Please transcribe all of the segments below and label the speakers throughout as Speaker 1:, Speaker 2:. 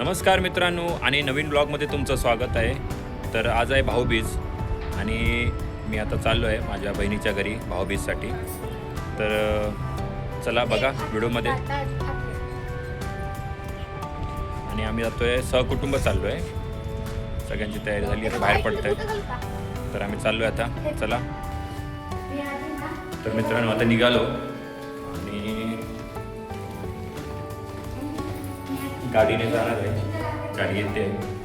Speaker 1: नमस्कार मित्रांनो आणि नवीन ब्लॉगमध्ये तुमचं स्वागत आहे. तर आज आहे भाऊबीज आणि मी आता चाललो आहे माझ्या बहिणीच्या घरी भाऊबीजसाठी. तर चला बघा व्हिडिओमध्ये. आणि आम्ही जातो आहे सहकुटुंब चाललो आहे सगळ्यांची तयारी झाली आता बाहेर पडत आहे तर आम्ही चाललो आहे आता. चला. तर मित्रांनो आता निघालो. गाडीने जाणार आहे गाडी येते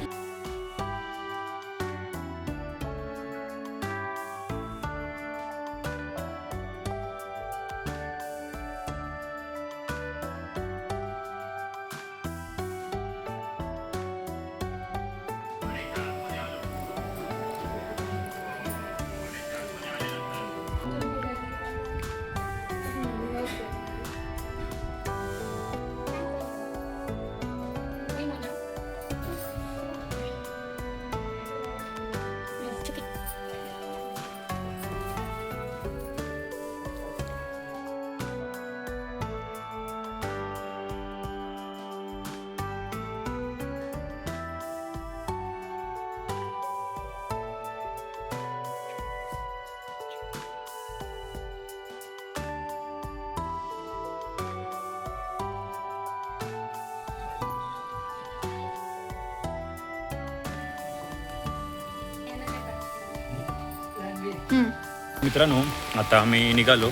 Speaker 1: मित्रांनो आता आम्ही निघालो.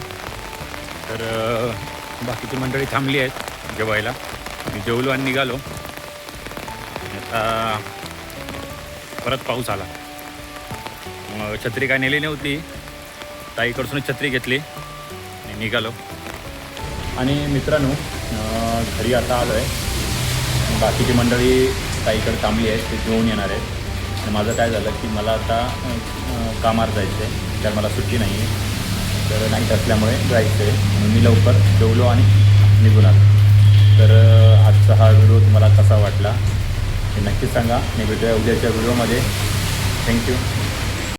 Speaker 1: तर बाकीची मंडळी थांबली आहेत जेवायला. मी जेवलो आणि निघालो. आता परत पाऊस आला. छत्री काय नेली नव्हती. ताईकडसूनच छत्री घेतली आणि निघालो. आणि मित्रांनो घरी आता आलो आहे बाकीची मंडळी ताईकडे थांबली आहेत. ते घेऊन येणार आहेत. तर माझं काय झालं की मला आता कामावर जायचं आहे तर मला सुट्टी नाही आहे तर नाईट असल्यामुळे जायचं आहे म्हणून मी लवकर जेवलो आणि निघून आलो. तर आजचा हा व्हिडिओ तुम्हाला कसा वाटला हे नक्कीच सांगा. आणि भेटूया उद्याच्या व्हिडिओमध्ये. थँक्यू.